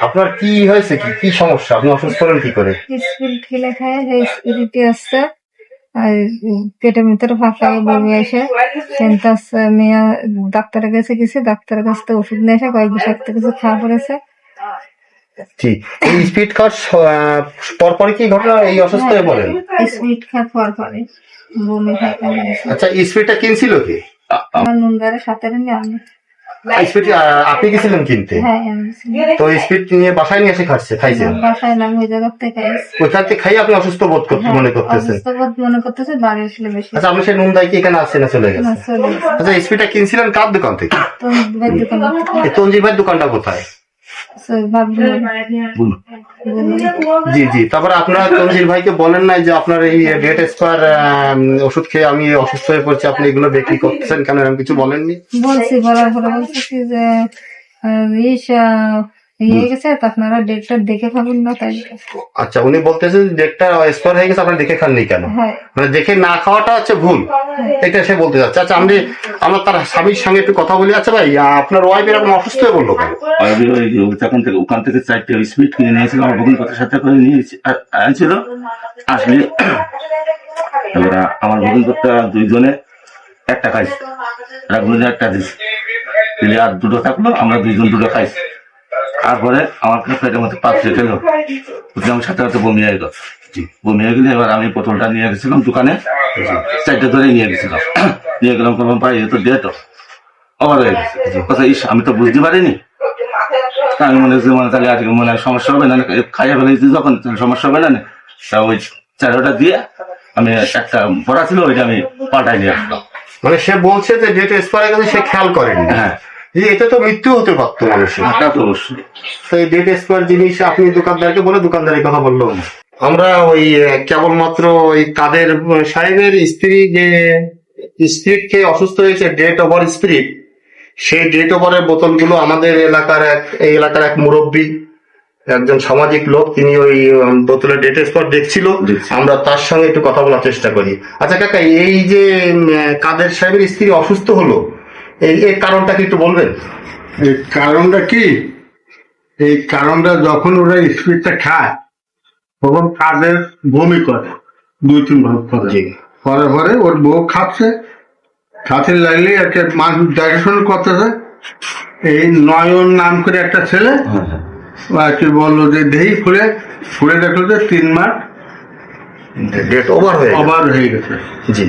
আপনার কি হয়েছে কি? কি সমস্যা? আপনি অসুস্থ হলেন কি করে? স্পিড খেলে খায় স্পিরিটি আসছে আর পেটের ভিতরে ফাঁকা বমি আসে। সেন্ট মেয়ে ডাক্তারের কাছে গেছে ডাক্তারের কাছ থেকে ওষুধ নিয়ে এসে কয়েক বিষাক্ত কিছু খাওয়া পড়েছে। জি এই স্পিড স- পরপরই কি ঘটনা এই অসুস্থ হয়ে পড়েন? স্পিড খাওয়ার পর পরে বমি আচ্ছা স্পিডটা কিনছিল কি? আমার নুনগারে সাথে নিয়ে আমি স্পিড আপনি গেছিলেন কিনতে? হ্যাঁ তো স্পিড নিয়ে বাসায় নিয়ে এসে খাচ্ছে খাইছেন? বাসায় না ভেজা করতে থেকে খাইছি। ওইখান থেকে খাই আপনি অসুস্থ বোধ করতে হ্যাঁ, মনে করতেছেন? অসুস্থ বোধ মনে করতেছে বাড়ি আসলে বেশি। আচ্ছা আপনি সেই নুনদাই কি এখানে আছে না চলে গেছে? না, চলে গেছে। আচ্ছা স্পিডটা কিনছিলেন কার দোকান থেকে? তো ভাই দোকান তঞ্জির ভাই দোকানটা কোথায়? ভাবছি জি জি। তারপরে আপনারা তঞ্জির ভাইকে বলেন নাই যে আপনার এই ডেট এক্সপায়ার ওষুধ খেয়ে আমি অসুস্থ হয়ে পড়ছি আপনি এগুলো বিক্রি করতেছেন কেন এরকম কিছু বলেননি? বলছি বলার পরে বলছি যে ইয়ে গেছে আপনারা ডেটটা দেখে খাবেন না তাই। আচ্ছা উনি ডেটটা এক্সপায়ার হয়ে গেছে আপনারা দেখে খাননি কেন? হ্যাঁ। মানে দেখে না খাওয়াটা হচ্ছে ভুল। এটা সে বলতে যাচ্ছে আচ্ছা আমি আমরা তার স্বামীর সঙ্গে একটু কথা বলি। আচ্ছা ভাই আপনার ওয়াইফ এরকম অসুস্থ হয়ে বলল তখন থেকে ওখান থেকে চারটে স্পিড কিনে নিয়েছিল, আমার কথার সাথে করে নিয়েছি আনছিল। আসলে এবার আমার কথা দুইজনে একটা খাইছি। রাখব একটা দিছি। দিলে আর দুটো থাকল, আমরা দুইজন দুটো খাইছি। তারপরে আমার পেটের মধ্যে পাপ রেখে গেল আমার সাথে সাথে বমি হয়ে গেল। বমি হয়ে গেলে এবার আমি বোতলটা নিয়ে গেছিলাম দোকানে। চারটে ধরে নিয়ে গেছিলাম। নিয়ে গেলাম করলাম ভাই এ তো। ডেট আবার হয়ে গেছে কথা ইস আমি তো বুঝতে পারিনি। আমি মনে হচ্ছে মানে তাহলে আজকে মনে হয় সমস্যা হবে না খাইয়া ফেলেছি যখন সমস্যা হবে না? তা ওই চারোটা দিয়ে আমি একটা ভরা ছিল ওইটা আমি পাল্টাই নিয়ে আসলাম। মানে সে বলছে যে ডেট এক্সপায়ার হয়ে গেছে সে খেয়াল করেনি। হ্যাঁ। এটা তো মৃত্যু হতে পারতো মানুষের। তা এই ডেট এক্সপায়ার জিনিস আপনি দোকানদারকে বলে দোকানদারের কথা বলল। আমরা ওই কেবলমাত্র ওই কাদের সাহেবের স্ত্রী যে স্পিরিট খেয়ে অসুস্থ হয়েছে ডেট ওভার স্পিরিট সেই ডেট ওভারের বোতলগুলো আমাদের এলাকার এক এই এলাকার এক মুরব্বী একজন সামাজিক লোক তিনি ওই বোতলের ডেট এক্সপায়ার দেখছিল। আমরা তার সঙ্গে একটু কথা বলার চেষ্টা করি। আচ্ছা কাকা এই যে কাদের সাহেবের স্ত্রী অসুস্থ হলো এই এর কারণটা কি একটু বলবেন? এই কারণটা কি? এই কারণটা যখন ওরা স্পিডটা খায় তখন কাদের বমি করে দুই তিন ভাগ করে। পরে পরে ওর বউ খাচ্ছে। খাতে লাগলে একটা মানুষ দেখাশোনা করতেছে। এই নয়ন নাম করে একটা ছেলে হ্যাঁ হ্যাঁ। কি বলল যে দেহি ফুলে ফুলে দেখল যে তিন মাস ডেট ওভার হয়ে গেছে। হয়ে গেছে। জি জি।